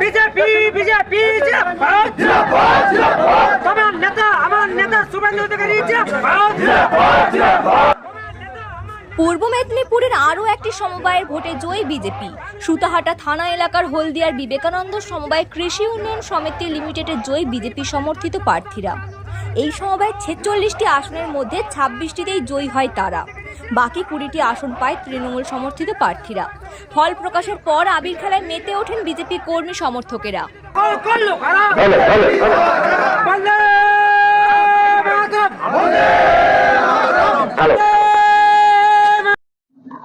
BJP BJP আমার নেতা আমার নেতা শুভেন্দু অধিকারী পূর্ব মেদিনীপুরের আরও একটি সমবায়ের ভোটে জয়ী বিজেপি। সুতাহাটা থানা এলাকার হলদিয়ার বিবেকানন্দ সমবায় কৃষি উন্নয়ন সমিতি লিমিটেডের জয়ী বিজেপি সমর্থিত প্রার্থীরা। এই সমবায় ছেচল্লিশটি আসনের মধ্যে ছাব্বিশটিতেই জয়ী হয় তারা বাকি কুড়িটি আসন পায় তৃণমূল সমর্থিত প্রার্থীরা ফল প্রকাশের পর আবির খেলায় মেতে ওঠেন বিজেপি কর্মী সমর্থকেরা।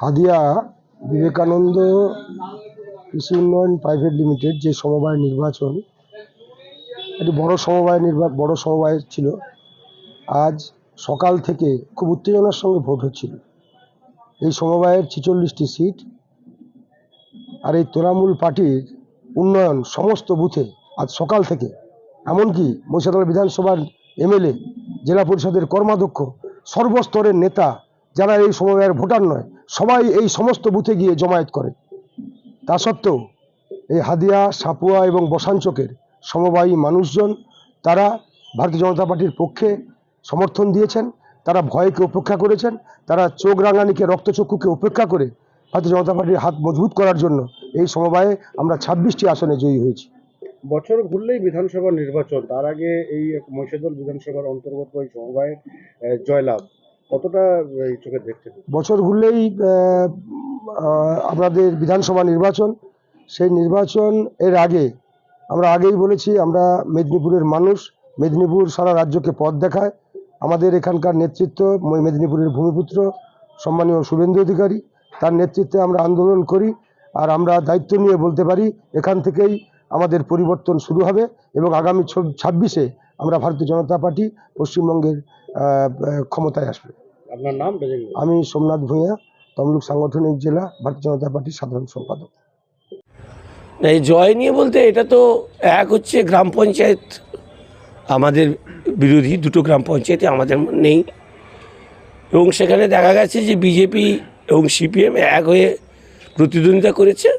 হাদিয়া বিবেকানন্দ কৃষি উন্নয়ন প্রাইভেট লিমিটেড যে সমবায় নির্বাচন একটি বড় সমবায় নির্বা বড় সমবায় ছিল। আজ সকাল থেকে খুব উত্তেজনার সঙ্গে ভোট হচ্ছিল। এই সমবায়ের ছিচল্লিশটি সিট আর এই তৃণমূল পার্টির উন্নয়ন সমস্ত বুথে আজ সকাল থেকে। এমনকি মহিষাদল বিধানসভার এমএলএ, জেলা পরিষদের কর্মাধ্যক্ষ, সর্বস্তরের নেতা যারা এই সমবায়ের ভোটার নয়, সবাই এই সমস্ত বুথে গিয়ে জমায়েত করে। তা সত্ত্বেও এই হাদিয়া, সাপুয়া এবং বসাঞ্চকের সমবায়ী মানুষজন তারা ভারতীয় জনতা পার্টির পক্ষে সমর্থন দিয়েছেন তারা ভয়কে উপেক্ষা করেছেন তারা চোখ রাঙানিকে রক্তচক্ষুকে উপেক্ষা করে ভারতীয় জনতা পার্টির হাত মজবুত করার জন্য এই সমবায়ে আমরা ছাব্বিশটি আসনে জয়ী হয়েছি। বছর ঘুরলেই বিধানসভা নির্বাচন তার আগে এই মহিষাদল বিধানসভার অন্তর্গত এই সমবায় জয়লাভ কতটা এই চোখে দেখছেন বছর ঘুরলেই আহ, বিধানসভা নির্বাচন সেই নির্বাচন এর আগে আমরা আগেই বলেছি আমরা মেদিনীপুরের মানুষ। মেদিনীপুর সারা রাজ্যকে পথ দেখায়। আমাদের এখানকার নেতৃত্ব মেদিনীপুরের ভূমিপুত্র সম্মানীয় শুভেন্দু অধিকারী। তার নেতৃত্বে আমরা আন্দোলন করি আর আমরা দায়িত্ব নিয়ে বলতে পারি এখান থেকেই আমাদের পরিবর্তন শুরু হবে এবং আগামী ছাব্বিশে আমরা ভারতীয় জনতা পার্টি পশ্চিমবঙ্গের ক্ষমতায় আসবে। আপনার নাম আমি সোমনাথ ভূঁইয়া তমলুক সাংগঠনিক জেলা ভারতীয় জনতা পার্টির সাধারণ সম্পাদক। না এই জয় নিয়ে বলতে এটা তো এক হচ্ছে গ্রাম পঞ্চায়েত আমাদের বিরোধী দুটো গ্রাম পঞ্চায়েতে আমাদের নেই। এবং সেখানে দেখা গেছে যে বিজেপি এবং সিপিএম এক হয়ে প্রতিদ্বন্দ্বিতা করেছে।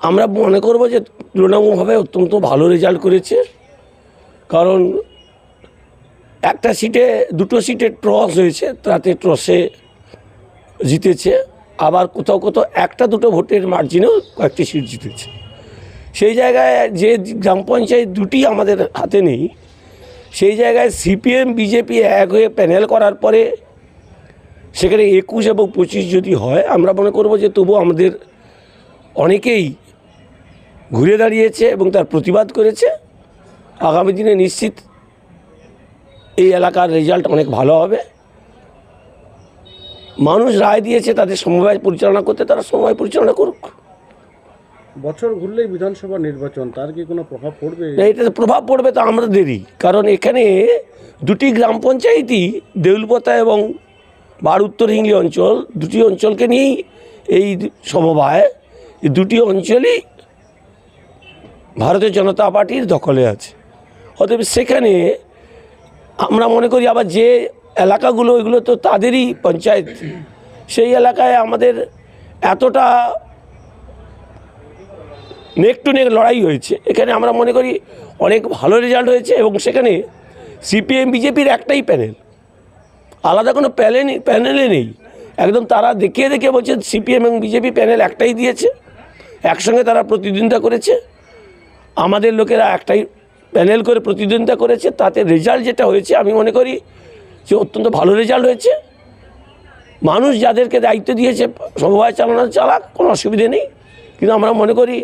আমরা মনে করব যে তুলনামূলকভাবে অত্যন্ত ভালো রেজাল্ট করেছে। কারণ একটা সিটে দুটো সিটে ট্রস হয়েছে, তাতে ট্রসে জিতেছে। আবার কোথাও কোথাও একটা দুটো ভোটের মার্জিনেও কয়েকটি সিট জিতেছে। সেই জায়গায় যে গ্রাম পঞ্চায়েত দুটি আমাদের হাতে নেই, সেই জায়গায় সিপিএম, বিজেপি এক হয়ে প্যানেল করার পরে সেখানে একুশ এবং পঁচিশ যদি হয়, আমরা মনে করব যে তবু আমাদের অনেকেই ঘুরে দাঁড়িয়েছে এবং তার প্রতিবাদ করেছে। আগামী দিনে নিশ্চিত এই এলাকার রেজাল্ট অনেক ভালো হবে। মানুষ রায় দিয়েছে তাদের সমবায় পরিচালনা করতে, তারা সমবায় পরিচালনা করুক। বছর ঘুরলেই বিধানসভা নির্বাচন, তার কি কোনো প্রভাব পড়বে? না এটাতে প্রভাব পড়বে তো কারণ এখানে দুটি গ্রাম পঞ্চায়েতই দেউলপতা এবং বার উত্তর হিংলি অঞ্চল, দুটি অঞ্চলকে নিয়েই এই সমবায় দুটি অঞ্চলই ভারতীয় জনতা পার্টির দখলে আছে। অতএব সেখানে আমরা মনে করি আবার যে এলাকাগুলো ওইগুলো তো তাদেরই পঞ্চায়েত। সেই এলাকায় আমাদের এতটা নেক টু নেক লড়াই হয়েছে। এখানে আমরা মনে করি অনেক ভালো রেজাল্ট হয়েছে এবং সেখানে সিপিএম বিজেপির একটাই প্যানেল আলাদা কোনো প্যানেল প্যানেলে নেই। একদম তারা দেখিয়ে দেখে বলছে সিপিএম এবং বিজেপি প্যানেল একটাই দিয়েছে। একসঙ্গে তারা প্রতিদ্বন্দ্বিতা করেছে। আমাদের লোকেরা একটাই প্যানেল করে প্রতিদ্বন্দ্বিতা করেছে। তাতে রেজাল্ট যেটা হয়েছে, আমি মনে করি যে অত্যন্ত ভালো রেজাল্ট হয়েছে। মানুষ যাদেরকে দায়িত্ব দিয়েছে সমবায় চালানো চালাক, কোনো অসুবিধে নেই। কিন্তু আমরা মনে করি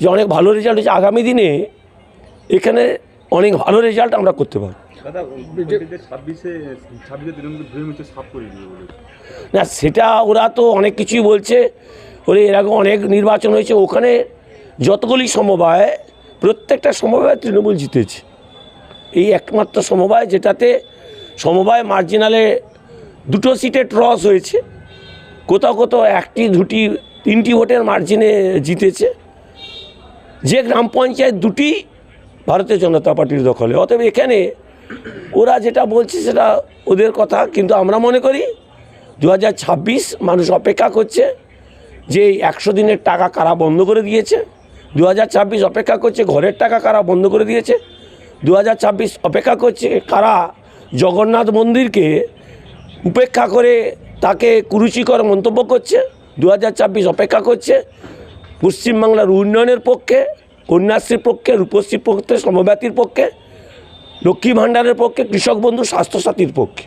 যে অনেক ভালো রেজাল্ট হয়েছে আগামী দিনে এখানে অনেক ভালো রেজাল্ট আমরা করতে বলে। না সেটা ওরা তো অনেক কিছুই বলছে। ওরে এর আগে অনেক নির্বাচন হয়েছে ওখানে যতগুলি সমবায় প্রত্যেকটা সমবায় তৃণমূল জিতেছে। এই একমাত্র সমবায় যেটাতে সমবায় মার্জিনালে দুটো সিটে ট্রস হয়েছে। কোথাও কোথাও একটি দুটি তিনটি ভোটের মার্জিনে জিতেছে। যে গ্রাম পঞ্চায়েত দুটি ভারতীয় জনতা পার্টির দখলে। অতএব এখানে ওরা যেটা বলছে সেটা ওদের কথা, কিন্তু আমরা মনে করি দু হাজার ছাব্বিশ মানুষ অপেক্ষা করছে যে একশো দিনের টাকা কারা বন্ধ করে দিয়েছে। দু হাজার ছাব্বিশ অপেক্ষা করছে, ঘরের টাকা কারা বন্ধ করে দিয়েছে। দু হাজার ছাব্বিশ অপেক্ষা করছে কারা জগন্নাথ মন্দিরকে উপেক্ষা করে তাকে কুরুচিকর মন্তব্য করছে। দু হাজার ছাব্বিশ অপেক্ষা করছে পশ্চিমবাংলার উন্নয়নের পক্ষে, কন্যাশ্রীর পক্ষে, রূপশ্রীর পক্ষে, সমব্যাতির পক্ষে, লক্ষ্মী ভাণ্ডারের পক্ষে, কৃষক বন্ধু, স্বাস্থ্যসাথীর পক্ষে।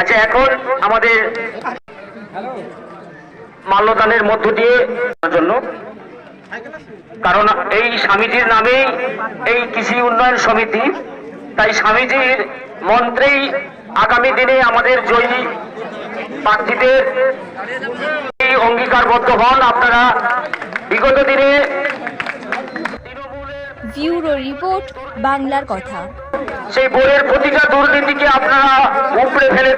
আচ্ছা এখন আমাদের মাল্যদানের মধ্য দিয়ে জন্য। কারণ এই স্বামীজির নামেই এই কৃষি উন্নয়ন সমিতি, তাই স্বামীজির মন্ত্রেই আগামী দিনে আমাদের জয়ী প্রার্থীদের অঙ্গীকারবদ্ধ হন আপনারা। বিগত দিনে ব্যুরো রিপোর্ট বাংলার কথা। সেই বোর্ডের প্রতিটা দুর্নীতিকে আপনারা উপড়ে ফেলে